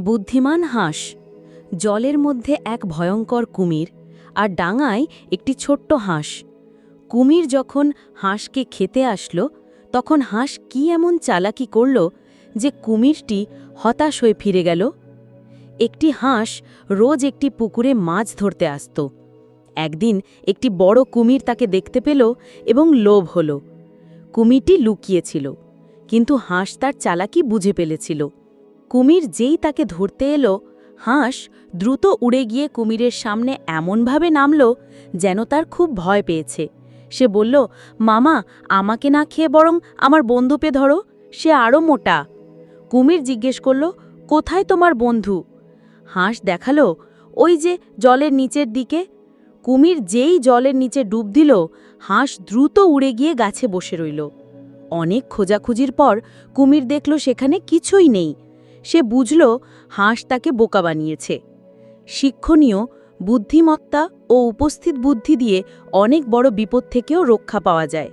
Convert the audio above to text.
বুদ্ধিমান হাঁস। জলের মধ্যে এক ভয়ঙ্কর কুমির আর ডাঙায় একটি ছোট্ট হাঁস। কুমির যখন হাঁসকে খেতে আসলো, তখন হাঁস কি এমন চালাকি করল যে কুমিরটি হতাশ হয়ে ফিরে গেল? একটি হাঁস রোজ একটি পুকুরে মাছ ধরতে আসত। একদিন একটি বড় কুমির তাকে দেখতে পেল এবং লোভ হল। কুমিরটি লুকিয়েছিল কিন্তু হাঁস তার চালাকি বুঝে ফেলেছিল। কুমির যেই তাকে ধরতে এলো, হাঁস দ্রুত উড়ে গিয়ে কুমিরের সামনে এমনভাবে নামল যেন তার খুব ভয় পেয়েছে। সে বলল, মামা, আমাকে না খেয়ে বরং আমার বন্ধুপে ধরো, সে আরও মোটা। কুমির জিজ্ঞেস করল, কোথায় তোমার বন্ধু? হাঁস দেখাল, ওই যে জলের নিচের দিকে। কুমির যেই জলের নিচে ডুব দিল, হাঁস দ্রুত উড়ে গিয়ে গাছে বসে রইল। অনেক খোঁজাখুঁজির পর কুমির দেখল সেখানে কিছুই নেই। সে বুঝল হাঁস তাকে বোকা বানিয়েছে। শিক্ষণীয় বুদ্ধিমত্তা ও উপস্থিত বুদ্ধি দিয়ে অনেক বড় বিপদ থেকেও রক্ষা পাওয়া যায়।